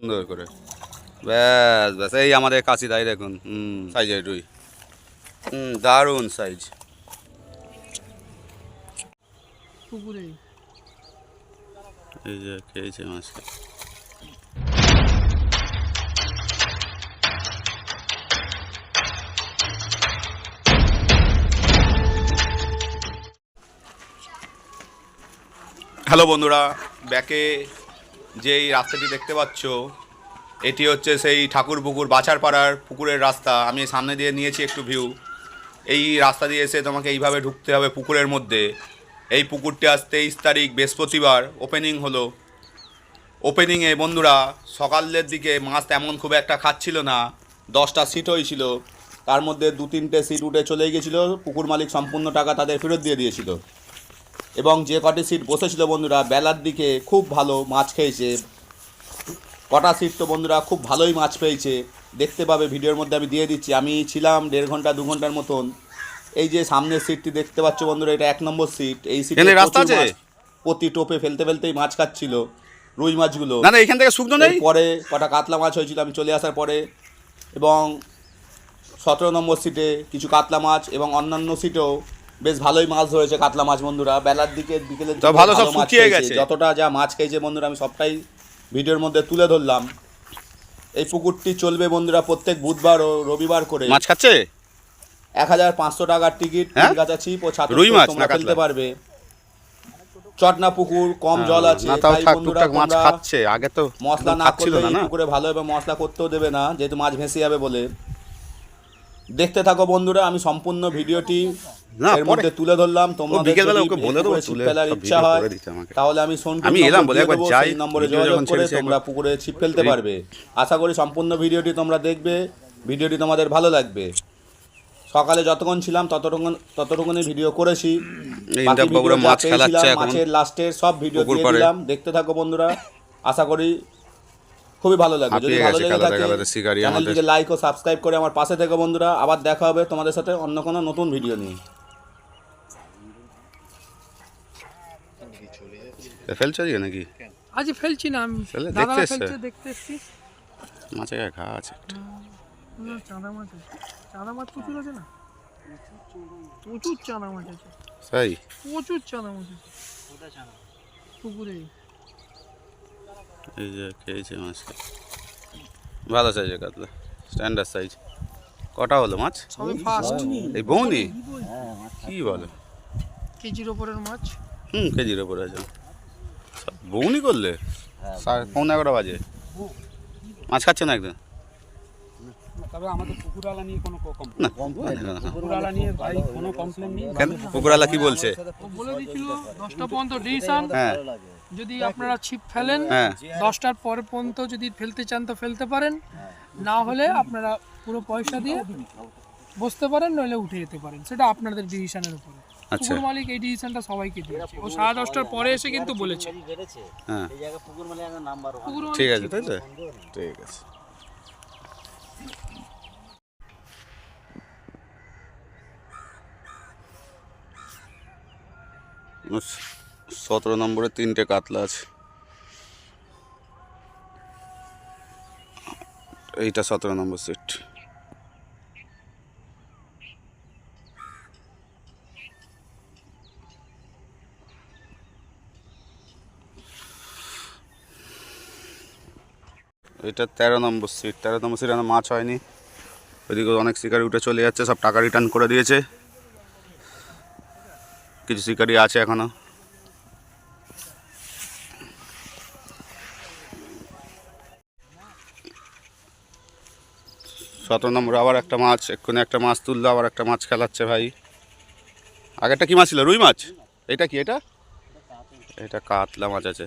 সুন্দর করে। ব্যাস ব্যাস এই আমাদের কাশি তাই দেখুন। হুম সাইজের রুই হুম দারুণ সাইজ। পুকুরে। এই যে খেয়েছে হ্যালো বন্ধুরা ব্যাকে যেই রাস্তাটি দেখতে পাচ্ছ, এটি হচ্ছে সেই ঠাকুর পুকুর, বাছারপাড়ার পুকুরের রাস্তা। আমি সামনে দিয়ে নিয়েছি একটু ভিউ এই রাস্তা দিয়ে এসে তোমাকে এইভাবে ঢুকতে হবে পুকুরের মধ্যে। এই পুকুরটি আজ তেইশ তারিখ, বৃহস্পতিবার ওপেনিং হলো। ওপেনিংয়ে বন্ধুরা, সকালের দিকে মাছ তেমন খুব একটা খাচ্ছিল না। দশটা সিট হয়েছিল তার মধ্যে দু তিনটে সিট উঠে চলে গিয়েছিল পুকুর মালিক সম্পূর্ণ টাকা তাদের ফেরত দিয়ে দিয়েছিল। এবং যে কটি সিট বসেছিল বন্ধুরা বেলার দিকে খুব ভালো মাছ খেয়েছে। কটা সিট তো বন্ধুরা খুব ভালোই মাছ পেয়েছে। দেখতে পাবে ভিডিওর মধ্যে আমি দিয়ে দিচ্ছি। আমি ছিলাম দেড় ঘণ্টা দু ঘণ্টার মতন। এই যে সামনের সিটটি দেখতে পাচ্ছ বন্ধুরা এটা এক নম্বর সিট এই সিটে রাস্তা আছে? প্রতি টোপে ফেলতে ফেলতেই মাছ খাচ্ছিল রুই মাছগুলো। না না এখান থেকে শুকনো নেই? পরে কটা কাতলা মাছ হয়েছিল আমি চলে আসার পরে। এবং সতেরো নম্বর সিটে কিছু কাতলা মাছ এবং অন্যান্য সিটেও বেশ ভালোই মাছ ধরেছে কাতলা মাছ বন্ধুরা। বেলার দিকে বিকেলের দিকে ভালো সব শুকিয়ে গেছে। যতটা যা মাছ খেয়েছে বন্ধুরা আমি সবটাই ভিডিওর মধ্যে তুলে ধরলাম। এই পুকুরটি চলবে বন্ধুরা প্রত্যেক বুধবার ও রবিবার করে। মাছ খাচ্ছে? এক হাজার পাঁচশো টাকার টিকিট হ্যাঁ? গাছা ছিপ ও ছাত্র তোমরা? ফেলতে পারবে। চটনা পুকুর কম জল আছে। তাই বন্ধুরা মাছ খাচ্ছে। আগে তো মশলা না করলে পুকুরে ভালোভাবে মশলা করতেও দেবে না যেহেতু মাছ ভেসে যাবে বলে। দেখতে থাকো বন্ধুরা আমি সম্পূর্ণ ভিডিওটি এর পরে। মধ্যে তুলে ধরলাম তোমাদের বিকেলবেলা ওকে বলে দেবো, তুলে ইচ্ছা হয় করে দিতে আমাকে। তাহলে আমি সন্টুর আমি এলাম বলে একবার যাই, নম্বরে যোগাযোগ করে তোমরা পুকুরে ছিপ ফেলতে পারবে। আশা করি সম্পূর্ণ ভিডিওটি তোমরা দেখবে ভিডিওটি তোমাদের ভালো লাগবে। সকালে যতক্ষণ ছিলাম ততক্ষণ ততটুকুনি ভিডিও করেছি। মাছের লাস্টের সব ভিডিও দিয়ে দিলাম। দেখতে থাকো বন্ধুরা আশা করি খুবই ভালো লাগবে। যদি হাঁপিয়ে ভালো লেগে থাকে চ্যানেলটিকে লাইক ও সাবস্ক্রাইব করে আমার পাশে থেকো বন্ধুরা। আবার দেখা হবে তোমাদের সাথে অন্য কোনো নতুন ভিডিও নিয়ে। তা ফেলছো দিয়ে নাকি? আজ ফেলছি না আমি ফেলে দাদারা দেখতে এসছে? ফেলছে দেখতে এসছি। মাছের গায়ে ঘা আছে একটা। চাঁদা মাছ আছে। চাঁদা মাছ প্রচুর আছে না? প্রচুর চাঁদা মাছ আছে। তাই প্রচুর চাঁদা মাছ আছে। পুকুরে। এই যে খেয়েছে মাছকে ভালো সাইজের কাতলা স্ট্যান্ডার্ড সাইজ কটা হলো মাছ? সবে ফার্স্ট এই বৌনি? কি বলো? কেজির ওপরের মাছ। হুম কেজির ওপরে আছে। সব করলে? সাড়ে পৌনে এগারোটা বাজে। মাছ খাচ্ছে না একদম? তবে আমাদের পুকুরওয়ালা নিয়ে কোনো কম- না পুকুরওয়ালা নিয়ে ভাই কোনো কমপ্লেন নেই। কেন? পুকুরওয়ালা কি বলছে? হ্যাঁ। যদি আপনারা ছিপ ফেলেন হ্যাঁ। দশটার পরে পর্যন্ত যদি ফেলতে চান তো ফেলতে পারেন। না হলে আপনারা পুরো পয়সা দিয়ে বসতে পারেন নইলে উঠে যেতে পারেন। সেটা আপনাদের ডিসিশনের উপরে। আচ্ছা। পুকুর মালিক এই ডিসিশনটা সবাইকে দিয়েছে। ও সাড়ে দশটার পরে এসে কিন্তু বলেছে। হ্যাঁ। পুকুর ঠিক আছে তাই তো? ঠিক আছে। সতেরো নম্বরে তিনটে কাতলা আছে। এইটা সতেরো নম্বর সিট এটা তেরো নম্বর সিট তেরো নম্বর সিট এখনও মাছ হয়নি। ওইদিকে অনেক শিকারি উঠে চলে যাচ্ছে, সব টাকা রিটার্ন করে দিয়েছে। কিছু শিকারি আছে এখনও। সতেরো নম্বর আবার একটা মাছ, এক্ষুনি একটা মাছ তুললো, আবার একটা মাছ খেলাচ্ছে ভাই। আগেরটা কি মাছ ছিল? রুই মাছ? এটা কি, এটা? এটা কাতলা মাছ আছে।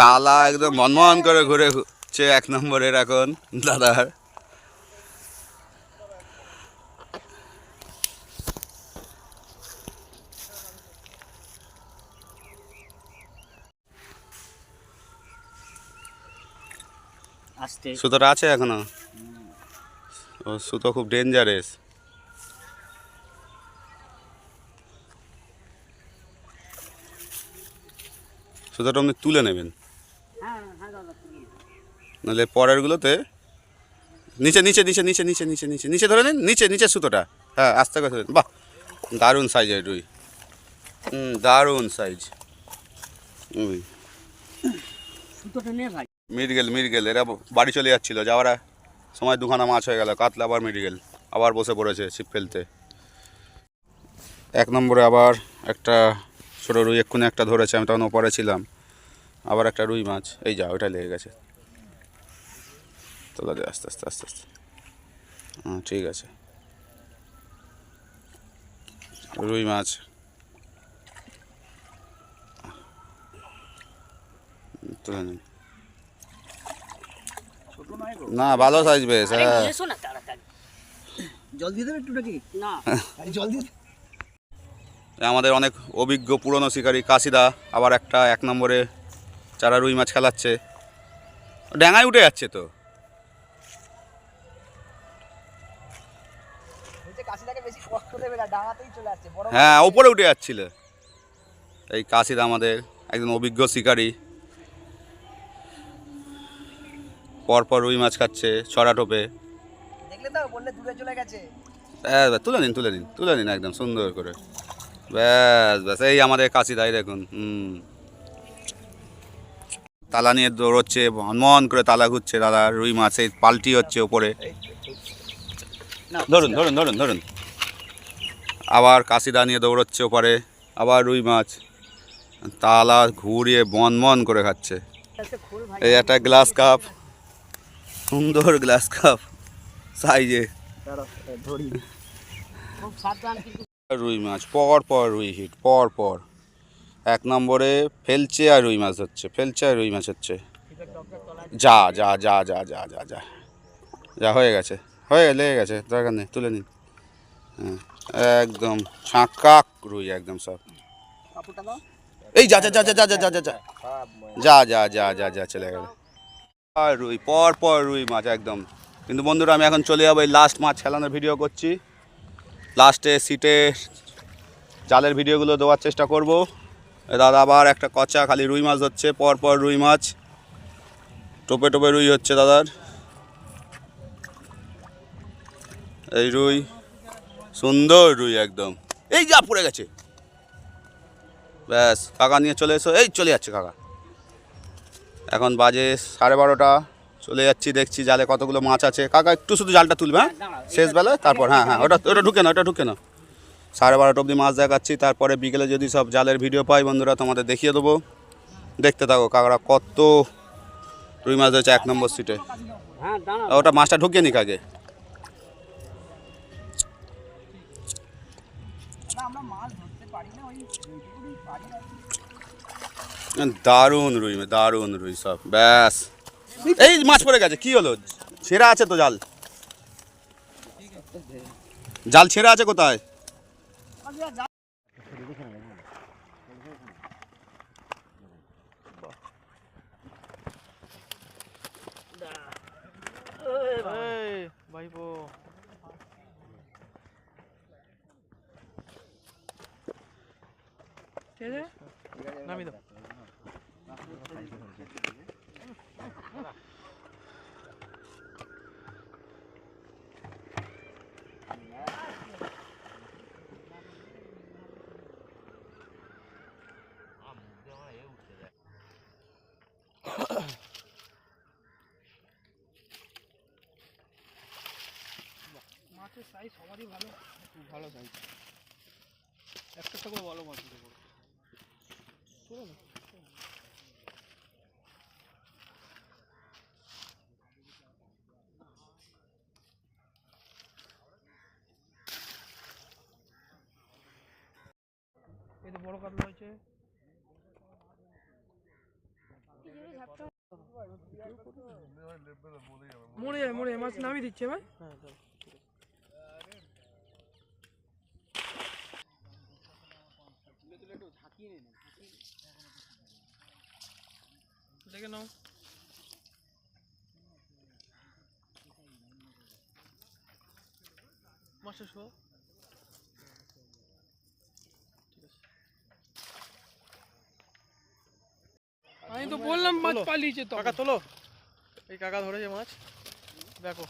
তালা একদম মনমন করে ঘুরে ঘুরছে এক নম্বরের এখন দাদার। সুতোটা আছে এখনও? ও সুতো খুব ডেঞ্জারেস সুতোটা আপনি তুলে নেবেন। হ্যাঁ নাহলে পরেরগুলোতে নিচে নিচে নিচে নিচে নিচে নিচে নিচে নিচে ধরে নিন নিচে নিচে সুতোটা। হ্যাঁ আস্তে করে ধরে। বাহ দারুণ সাইজের রুই। হুম দারুণ সাইজ ভাই। মিরগেল মিরগেল এরা বাড়ি চলে যাচ্ছিল যাওয়ার সময় দুখানা মাছ হয়ে গেল কাতলা আবার মিরগেল আবার বসে পড়েছে ছিপ ফেলতে। এক নম্বরে আবার একটা ছোটো রুই এক্ষুনি একটা ধরেছে আমি তখন ওপরে ছিলাম। আবার একটা রুই মাছ এই যা ওইটা লেগে গেছে। তোলা দে আস্তে আস্তে আস্তে আস্তে। হ্যাঁ ঠিক আছে। রুই মাছ। তুলে না ভালো সাইজ বেশ হ্যাঁ। জল দিয়ে দেবে একটু নাকি না। জল দিয়ে আমাদের অনেক অভিজ্ঞ পুরনো শিকারী কাশিদা আবার একটা এক নম্বরে চারা রুই মাছ খেলাচ্ছে। ড্যাঙায় উঠে যাচ্ছে তো। হ্যাঁ ওপরে উঠে যাচ্ছিল। এই কাশিদা আমাদের একজন অভিজ্ঞ শিকারী। পরপর রুই মাছ খাচ্ছে ছড়া টোপে। ব্যাস, তুলে নিন তুলে নিন তুলে নিন একদম সুন্দর করে। ব্যাস ব্যাস এই আমাদের কাশিদাই দেখুন হুম। তালা নিয়ে দৌড়চ্ছে মন করে তালা ঘুরছে দাদা রুই মাছ এই পাল্টি হচ্ছে ওপরে। ধরুন ধরুন ধরুন ধরুন। আবার কাশিদা নিয়ে দৌড়চ্ছে ওপারে আবার রুই মাছ। তালা ঘুরিয়ে বন মন করে খাচ্ছে। এই একটা গ্লাস কাপ সুন্দর গ্লাস কাপ সাইজে। ধরি। খুব সাবধান কিন্তু রুই মাছ পর পর রুই হিট পর পর এক নম্বরে ফেলছে আর রুই মাছ হচ্ছে ফেলছে আর রুই মাছ হচ্ছে যা যা যা যা যা যা যা যা হয়ে গেছে হয়ে লেগে গেছে দরকার নেই তুলে নিন হ্যাঁ একদম ছাঁকাক রুই একদম সব এই যা যা যা যা যা যা যা যা যা যা যা যা যা চলে গেল আর রুই পর পর রুই মাছ একদম কিন্তু বন্ধুরা আমি এখন চলে যাব এই লাস্ট মাছ খেলানোর ভিডিও করছি লাস্টে সিটে জালের ভিডিওগুলো দেওয়ার চেষ্টা করব। দাদা আবার একটা কচা, খালি রুই মাছ হচ্ছে পর পর রুই মাছ। টোপে টোপে রুই হচ্ছে দাদার। এই রুই, সুন্দর রুই একদম। এই যা পড়ে গেছে। ব্যাস, কাকা নিয়ে চলে এসো। এই চলে যাচ্ছে কাকা। এখন বাজে সাড়ে বারোটা। চলে যাচ্ছি দেখছি জালে কতগুলো মাছ আছে। কাকা একটু শুধু জালটা তুলবে হ্যাঁ? শেষ বেলায়? তারপর হ্যাঁ হ্যাঁ ওটা ওটা ঢুকে না ওটা ঢুকে না সাড়ে বারোটা অবধি মাছ দেখাচ্ছি তারপরে বিকেলে যদি সব জালের ভিডিও পাই বন্ধুরা তোমাদের দেখিয়ে দেবো। দেখতে থাকো কাকারা কত রুই মাছ ধরেছে এক নম্বর সিটে হ্যাঁ ওটা মাছটা ঢুকিয়ে নিক আগে। না ওই যেটুকুনি পারি আর কি। দারুণ রুই দারুণ রুই সব ব্যাস। এই মাছ পড়ে গেছে কি হলো? ছেঁড়া আছে তো জাল। জাল ছেঁড়া আছে কোথায়? নামি দাও। মাছের সাইজ সবারই ভালো। খুব ভালো সাইজ একটা থেকে ভালো মাছ দিতে পারো এই তো বড় কাতলা হয়েছে। মরে যায় মরে মাছ নামিয়ে দিচ্ছে ভাই। দেখে নাও। মাসে শো আমি তো বললাম মাছ পালিয়েছে তো কাকা তোলো। এই কাকা ধরেছে মাছ। দেখো।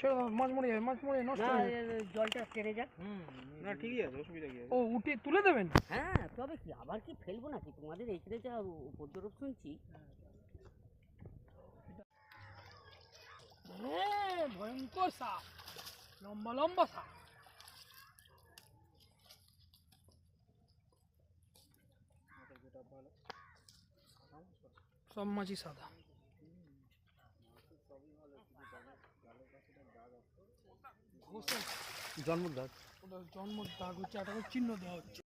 চলো মাছ মরে যাবে মাছ মরে নষ্ট হয়ে যাবে। জলটা টেনে যাক। ও উঠে তুলে দেবেন? হ্যাঁ তবে কি আবার কি ফেলব নাকি? তোমাদের এইখানে যা উপদ্রব শুনছি। হ্যাঁ ভয়ঙ্কর সাপ। লম্বা লম্বা সাপ। সব মাছই সাদা। জন্ম দাগ জন্ম দাগ হচ্ছে একটা চিহ্ন দেওয়া হচ্ছে।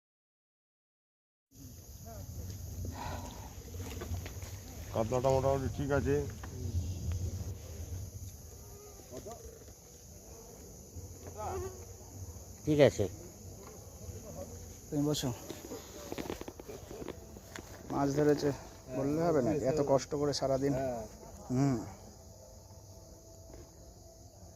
কাতলাটা মোটামুটি ঠিক আছে। ঠিক আছে। তুমি বসো। মাছ ধরেছে। বললে হবে না এত কষ্ট করে সারাদিন। হুম।